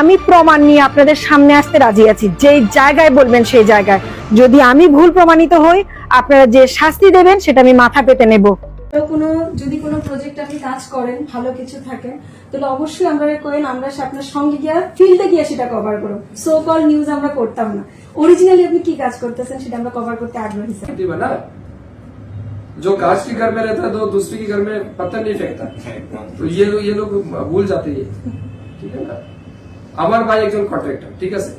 আমি প্রমাণ নিয়ে আপনাদের সামনে আসতে রাজি আছি যেই জায়গায় বলবেন সেই জায়গায় যদি আমি ভুল প্রমাণিত হই আপনারা যে শাস্তি দেবেন সেটা আমি মাথা পেতে নেব কোনো যদি কোনো প্রজেক্ট আপনি কাজ করেন ভালো কিছু থাকে তাহলে অবশ্যই আমরা করেন আমরা সে আপনার সঙ্গে গিয়ে ফিল্ডে গিয়ে সেটা কভার করব সো কল নিউজ আমরা করতাম না অরিজিনালি আপনি কি কাজ করতেছেন সেটা আমরা কভার করতে আগ্রহী স্যার है ना जो काश के घर में रहता है तो दूसरे के घर में पत्थर नहीं फेंकता তো ये लोग ये लोग ভুল जाते हैं ঠিক আছে না আমার ভাই একজন কন্ট্রাক্টর ঠিক আছে?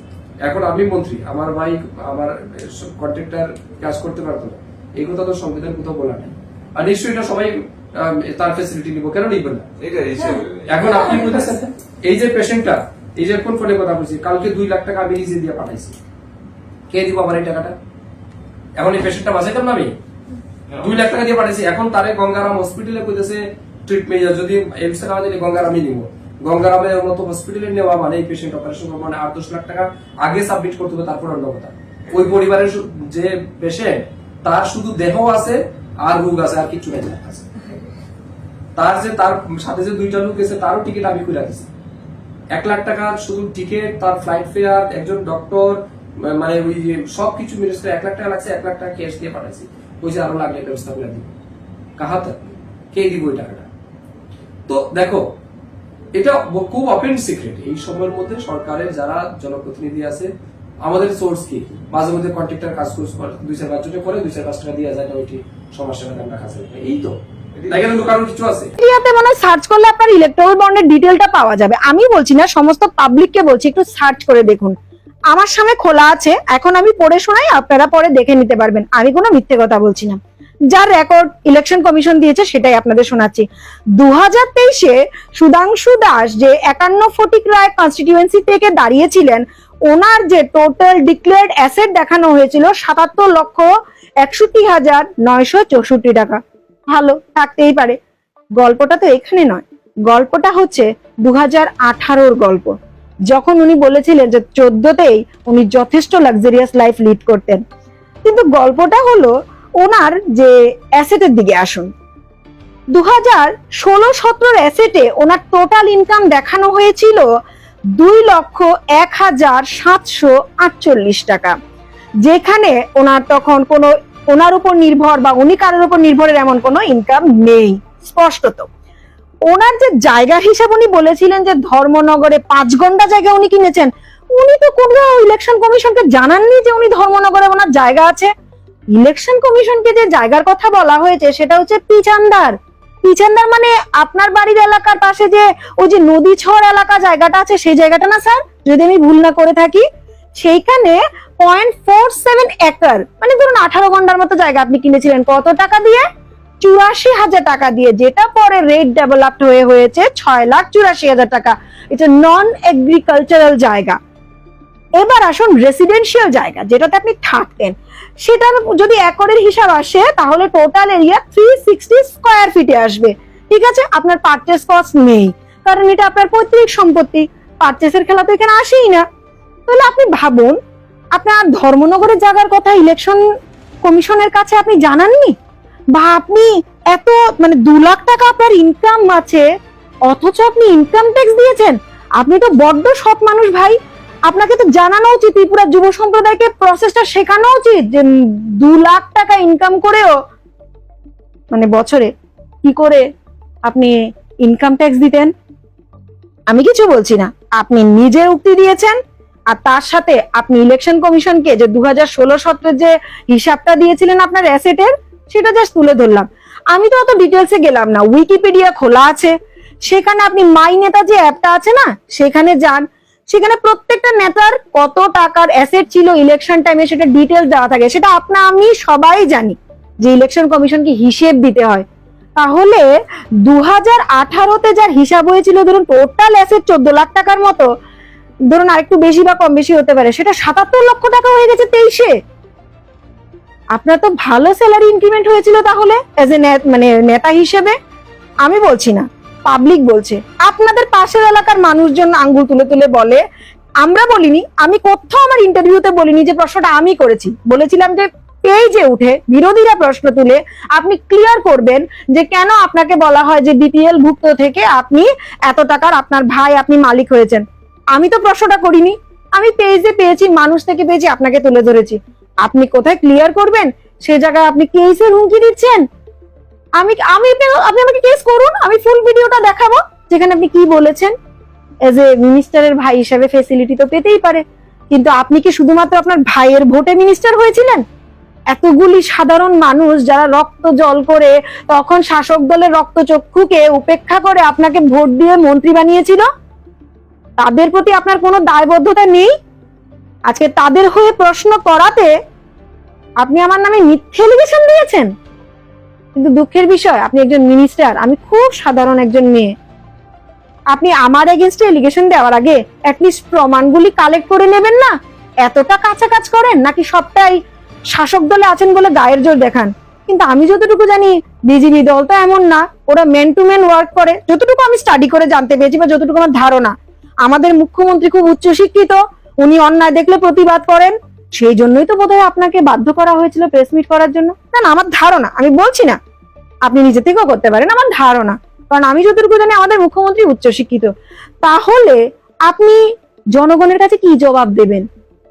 এখন আমি মন্ত্রী আমার ভাই আমার কন্ট্রাক্টর কাজ করতে পারতো না। এই কথা তো সংবিধান কোথাও বলা নেই। আর নিশ্চয়ই এটা সবাই তার ফেসিলিটি নিব কেন নিব না? এখন আপনি বলতেছেন এই যে পেশেন্টটা এই যে কোন ফোনে কথা বলছি কালকে দুই লাখ টাকা আমি নিজে দিয়ে পাঠাইছি। কে দিব আমার এই টাকাটা? এখন এই পেশেন্টটা বাঁচাইতাম না আমি? দুই লাখ টাকা দিয়ে পাঠাইছি এখন তারে গঙ্গারাম হসপিটালে কইতেছে ট্রিটমেন্ট যদি এমস টাকা দিলে গঙ্গারামই নিব। গঙ্গারামের মতো হসপিটালে নেওয়া মানে এই পেশেন্ট অপারেশন করব মানে আট দশ লাখ টাকা আগে সাবমিট করতে হবে, তারপর অন্য কথা ওই পরিবারের যে পেশেন্ট তার শুধু দেহ আছে আর রোগ আছে, আর কিছু নাই। তার তার যে তার সাথে যে দুইটা লোক এসে তারও টিকিট আমি খুলে দিছি। এক লাখ টাকা শুধু টিকিট তার ফ্লাইট ফেয়ার একজন ডক্টর মানে ওই যে সবকিছু মিলে এক লাখ টাকা লাগছে, এক লাখ টাকা ক্যাশ দিয়ে পাঠাইছি। ওই যে আরও লাগলে ব্যবস্থা করে দিব। কাহাতে? কে দিব ওই টাকাটা? তো দেখো এটা খুব ওপেন সিক্রেট এই সময়ের মধ্যে সরকারের যারা জনপ্রতিনিধি আছে, আমাদের সোর্স কি? মাঝে মধ্যে কন্ট্রাক্টর কাজ করে, দুই চার পাঁচ করে দুই চার পাঁচ টাকা দিয়ে যায় না ওইটি সমস্যাটা আমরা কাছে। এই তো। না আমার সামনে খোলা আছে, এখন আমি পড়ে শোনাই, আপনারা পরে দেখে নিতে পারবেন। আমি কোনো মিথ্যে কথা বলছি না। যার রেকর্ড ইলেকশন কমিশন দিয়েছে সেটাই আপনাদের শোনাচ্ছি। দু হাজার তেইশে সুধাংশু দাস যে একান্ন ফটিক রায় কনস্টিটিউয়েন্সি থেকে দাঁড়িয়েছিলেন, ওনার যে টোটাল ডিক্লেয়ার্ড অ্যাসেট দেখানো হয়েছিল সাতাত্তর লক্ষ একষট্টি হাজার নয়শো চৌষট্টি টাকা। ভালো, থাকতেই পারে। গল্পটা তো এখানে নয়। গল্পটা হচ্ছে দু হাজার আঠারোর গল্প। যখন উনি বলেছিলেন যে চোদ্দতেই উনি যথেষ্ট লাক্সারিয়াস লাইফ লিড করতেন। কিন্তু গল্পটা হলো ওনার যে অ্যাসেটের দিকে আসুন। দু হাজার ষোলো সতেরোর অ্যাসেটে ওনার টোটাল ইনকাম দেখানো হয়েছিল দুই লক্ষ এক হাজার সাতশো আটচল্লিশ টাকা। যেখানে ওনার তখন কোনো, ওনার উপর নির্ভর বা উনি কারোর উপর নির্ভরের এমন কোনো ইনকাম নেই, স্পষ্টত। ওনার যে জায়গা হিসাব উনি বলেছিলেন যে ধর্মনগরে পাঁচ ঘণ্টা জায়গা উনি কিনেছেন, উনি তো কোনো ইলেকশন কমিশনকে জানাননি যে উনি ধর্মনগরে ওনার জায়গা আছে। ইলেকশন কমিশনকে যে জায়গার কথা বলা হয়েছে, সেটা হচ্ছে পিচান্দার। পিচান্দার মানে আপনার বাড়ির এলাকার পাশে যে ওই যে নদী ছড় এলাকা জায়গাটা আছে, সেই জায়গাটা না স্যার? যদি আমি ভুল না করে থাকি, সেইখানে পয়েন্ট ফোর সেভেন একর মানে ধরুন আঠারো ঘণ্টার মতো জায়গা আপনি কিনেছিলেন। কত টাকা দিয়ে? চুরাশি হাজার টাকা দিয়ে, যেটা পরে রেট ডেভেলপড হয়ে হয়েছে ছয় লাখ চুরাশি হাজার টাকা। এটা নন এগ্রিকালচারাল জায়গা। এবার আসুন রেসিডেন্সিয়াল জায়গা, যেটাতে আপনি থাকতেন। সেটার যদি একরের হিসাব আসে, তাহলে total area three sixty square ফিটে আসবে। ঠিক আছে? আপনার পারচেস কস্ট নেই। কারণ এটা আপনার পৈতৃক সম্পত্তি। পারচেসের খেলা তো এখানে আসেই না। তাহলে আপনি ভাবুন, আপনার ধর্মনগরের জায়গার কথা ইলেকশন কমিশনের কাছে আপনি জানাননি? বা আপনি এত মানে দু লাখ টাকা আপনার ইনকাম আছে, অথচ আপনি ইনকাম ট্যাক্স দিয়েছেন। আপনি তো বড্ড সৎ মানুষ ভাই। আপনাকে তো জানানো উচিত ত্রিপুরার যুব সম্প্রদায়কে প্রসেসটা শেখানো উচিত যে দু লাখ টাকা ইনকাম করেও মানে বছরে কি করে আপনি ইনকাম ট্যাক্স দিতেন? আমি কিছু বলছি না। আপনি নিজে উক্তি দিয়েছেন আর তার সাথে আপনি ইলেকশন কমিশনকে যে দু হাজার ষোলো সতেরো যে হিসাবটা দিয়েছিলেন আপনার অ্যাসেটের সেটা জাস্ট তুলে ধরলাম। আমি তো অত ডিটেলসে গেলাম না। উইকিপিডিয়া খোলা আছে। সেখানে আপনি মাই নেতা যে অ্যাপটা আছে না? সেখানে যান। সেখানে প্রত্যেকটা নেতার কত টাকার অ্যাসেট ছিল ইলেকশন টাইমে সেটা ডিটেলস দেওয়া থাকে, সেটা আপনা আমি সবাই জানি যে ইলেকশন কমিশনকে হিসেব দিতে হয়। তাহলে দু হাজার আঠারোতে যার হিসাব হয়েছিল, ধরুন টোটাল অ্যাসেট চোদ্দ লাখ টাকার মতো, ধরুন আরেকটু বেশি বা কম বেশি হতে পারে, সেটা সাতাত্তর লক্ষ টাকা হয়ে গেছে তেইশে। আপনার তো ভালো স্যালারি ইনক্রিমেন্ট হয়েছিল তাহলে এজ এ মানে নেতা হিসেবে? আমি বলছি না পাবলিক বলছে। আপনাদের পাশের এলাকার মানুষজন আঙ্গুল তুলে তুলে বলে, আমরা বলিনি, আমি কোথাও আমার ইন্টারভিউতে বলিনি যে প্রশ্নটা আমি করেছি। বলেছিলাম যে পেজে উঠে বিরোধীরা প্রশ্ন তুলে আপনি ক্লিয়ার করবেন যে কেন আপনাকে বলা হয় যে বিপিএল ভুক্ত থেকে আপনি এত টাকার আপনার ভাই আপনি মালিক হয়েছেন। আমি তো প্রশ্নটা করিনি। আমি পেজে পেয়েছি, মানুষ থেকে পেয়েছি, আপনাকে তুলে ধরেছি। আপনি কোথায় ক্লিয়ার করবেন? সে জায়গায় আপনি কেসের হুমকি দিচ্ছেন? আমি আমি আপনি আমাকে কেস করুন, আমি ফুল ভিডিওটা দেখাবো। যেখানে আপনি কি বলেছেন? এজ এ মিনিস্টারের ভাই হিসাবে ফেসিলিটি তো পেতেই পারে। কিন্তু আপনি কি শুধুমাত্র আপনার ভাইয়ের ভোটে মিনিস্টার হয়েছিলেন? এতগুলি সাধারণ মানুষ যারা রক্ত জল করে, তখন শাসক দলের রক্তচক্ষুকে উপেক্ষা করে আপনাকে ভোট দিয়ে মন্ত্রী বানিয়েছিল? তাদের প্রতি আপনার কোনো দায়বদ্ধতা নেই? আজকে তাদের হয়ে প্রশ্ন করাতে আপনি আমার নামে মিথ্যে এলিগেশন দিয়েছেন? কিন্তু দুঃখের বিষয়, আপনি একজন মিনিস্টার আমি খুব সাধারণ একজন মেয়ে। আপনি আমার এগেনস্টে এলিগেশন দেওয়ার আগে অ্যাটলিস্ট প্রমাণগুলি কালেক্ট করে নেবেন না? এতটা কাছাকাছ করেন নাকি সবটাই শাসক দলে আছেন বলে গায়ের জোর দেখান? কিন্তু আমি যতটুকু জানি বিজেপি দল তো এমন না, ওরা মেন টু মেন ওয়ার্ক করে। যতটুকু আমি স্টাডি করে জানতে পেরেছি বা যতটুকু আমার ধারণা, আমাদের মুখ্যমন্ত্রী খুব উচ্চশিক্ষিত, উনি অন্যায় দেখলে প্রতিবাদ করেন, সেই জন্যই তো বোধহয় আপনাকে বাধ্য করা হয়েছিল প্রেস মিট করার জন্য। না, আমার ধারণা, আমি বলছি না। আপনি নিজে থেকেও করতে পারেন, আমার ধারণা। কারণ আমি যতটুকু জানি আমাদের মুখ্যমন্ত্রী উচ্চশিক্ষিত। তাহলে আপনি জনগণের কাছে কি জবাব দেবেন?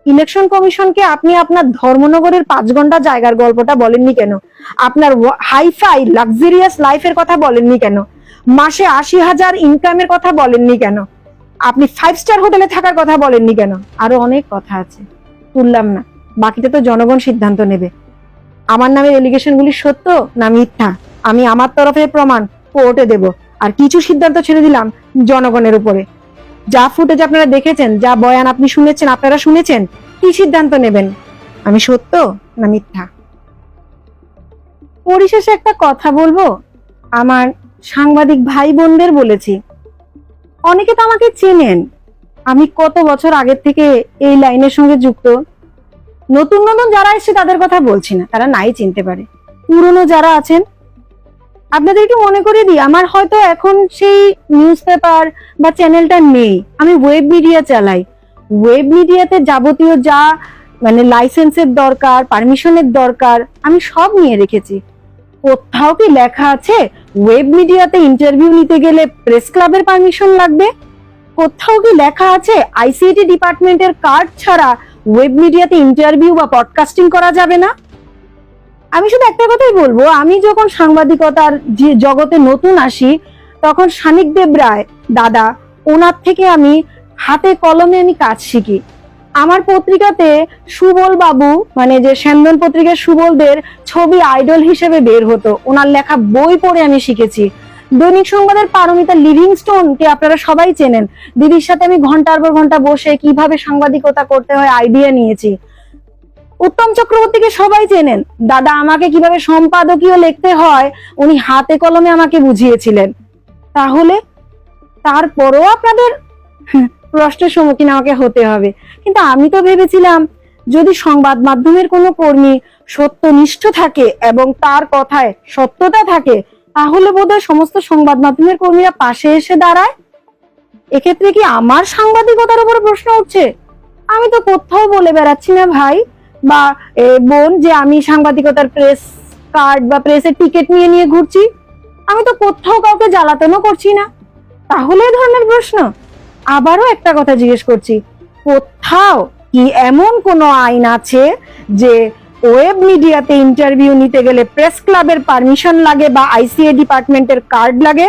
ইলেকশন কমিশনকে আপনি আপনার ধর্মনগরের পাঁচ ঘণ্টা জায়গার গল্পটা বলেননি কেন? আপনার হাইফাই লাক্সারিয়াস লাইফের কথা বলেননি কেন? মাসে আশি হাজার ইনকামের কথা বলেননি কেন? আপনি ফাইভ স্টার হোটেলে থাকার কথা বলেননি কেন? আরও অনেক কথা আছে। তুললাম না। বাকিটা তো জনগণ সিদ্ধান্ত নেবে। আমার নামের এলিগেশন গুলি সত্য না মিথ্যা? আমি আমার তরফে প্রমাণ। কোর্টে দেব। আর কিছু সিদ্ধান্ত ছেড়ে দিলাম জনগণের উপরে। যা ফুটেজ আপনারা দেখেছেন, যা বয়ান আপনি শুনেছেন, আপনারা শুনেছেন, কি সিদ্ধান্ত নেবেন? আমি সত্য না মিথ্যা? পরিশেষে একটা কথা বলব। আমার সাংবাদিক ভাই বোনদের বলেছি, অনেকে তো আমাকে চেনেন। আমি কত বছর আগের থেকে এই লাইনের সঙ্গে যুক্ত। নতুন নতুন যারা এসছে তাদের কথা বলছি না, তারা নাই চিনতে পারে। পুরনো যারা আছেন আপনাদেরকে মনে করে দিই, আমার হয়তো এখন সেই নিউজ পেপার বা চ্যানেলটা নেই। আমি ওয়েব মিডিয়া চালাই। ওয়েব মিডিয়াতে যাবতীয় যা মানে লাইসেন্সের দরকার পারমিশনের দরকার, আমি সব নিয়ে রেখেছি। কোথাও কি লেখা আছে ওয়েব মিডিয়াতে ইন্টারভিউ নিতে গেলে প্রেস ক্লাবের পারমিশন লাগবে? কোথাও কি লেখা আছে আইসিটি ডিপার্টমেন্টের কার্ড ছাড়া ওয়েব মিডিয়াতে ইন্টারভিউ বা পডকাস্টিং করা যাবে না? আমি শুধু একটা কথাই বলব, আমি যখন সাংবাদিকতার যে জগতে নতুন আসি, তখন সানিক দেব রায় দাদা, ওনার থেকে আমি হাতে কলমে আমি কাজ শিখি। আমার পত্রিকাতে সুবল বাবু মানে যে স্যান্দন পত্রিকার সুবলদের ছবি আইডল হিসেবে বের হতো, ওনার লেখা বই পড়ে আমি শিখেছি। দৈনিক সংবাদের পারমিতা লিভিংস্টোন কে আপনারা সবাই চেনেন। দিদির সাথে আমি ঘণ্টার পর ঘণ্টা বসে কীভাবে সাংবাদিকতা করতে হয় আইডিয়া নিয়েছি। উত্তম চক্রবর্তীকে সবাই চেনেন। দাদা আমাকে কীভাবে সম্পাদকীয় লিখতে হয়, উনি হাতে কলমে আমাকে বুঝিয়েছিলেন। তাহলে তারপরও আপনাদের প্রশ্নের সম্মুখীন আমাকে হতে হবে। কিন্তু আমি তো ভেবেছিলাম, যদি সংবাদ মাধ্যমের কোনো কর্মী সত্যনিষ্ঠ থাকে এবং তার কথায় সত্যতা থাকে, তাহলে বোধহয় সমস্ত সংবাদ মাধ্যমের কর্মীরা পাশে এসে দাঁড়ায়। এক্ষেত্রে কি আমার সাংবাদিকতার উপরে প্রশ্ন উঠছে? আমি তো কোথাও বলে বেড়াচ্ছি না ভাই। বা বোন যে আমি সাংবাদিকতার প্রেস কার্ড বা প্রেসের টিকিট নিয়ে নিয়ে ঘুরছি, আমি তো কোথাও কাউকে জ্বালাতনও করছি না। তাহলে ধরনের প্রশ্ন। আবারও একটা কথা জিজ্ঞেস করছি, কোথাও কি এমন কোনো আইন আছে যে ওয়েব মিডিয়াতে ইন্টারভিউ নিতে গেলে প্রেস ক্লাবের পারমিশন লাগে বা আইসিএ ডিপার্টমেন্টের কার্ড লাগে?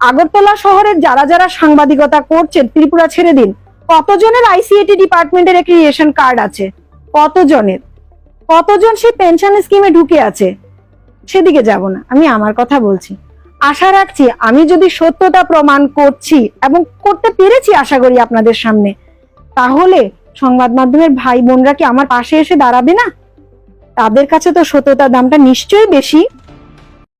আগরতলা শহরের যারা যারা সাংবাদিকতা করছেন, ত্রিপুরা ছেড়ে দিন, কতজনের আইসিএটি ডিপার্টমেন্টের একটি রেশন কার্ড আছে? কতজনের? কতজন সেই পেনশন স্কিমে ঢুকে আছে? সেদিকে যাব না, আমি আমার কথা বলছি। আশা রাখছি আমি যদি সত্যতা প্রমাণ করছি এবং করতে পেরেছি আশা করি আপনাদের সামনে, তাহলে সংবাদ মাধ্যমের ভাই বোনরা কি আমার পাশে এসে দাঁড়াবে না? তাদের কাছে তো সত্যতার দামটা নিশ্চয়ই বেশি।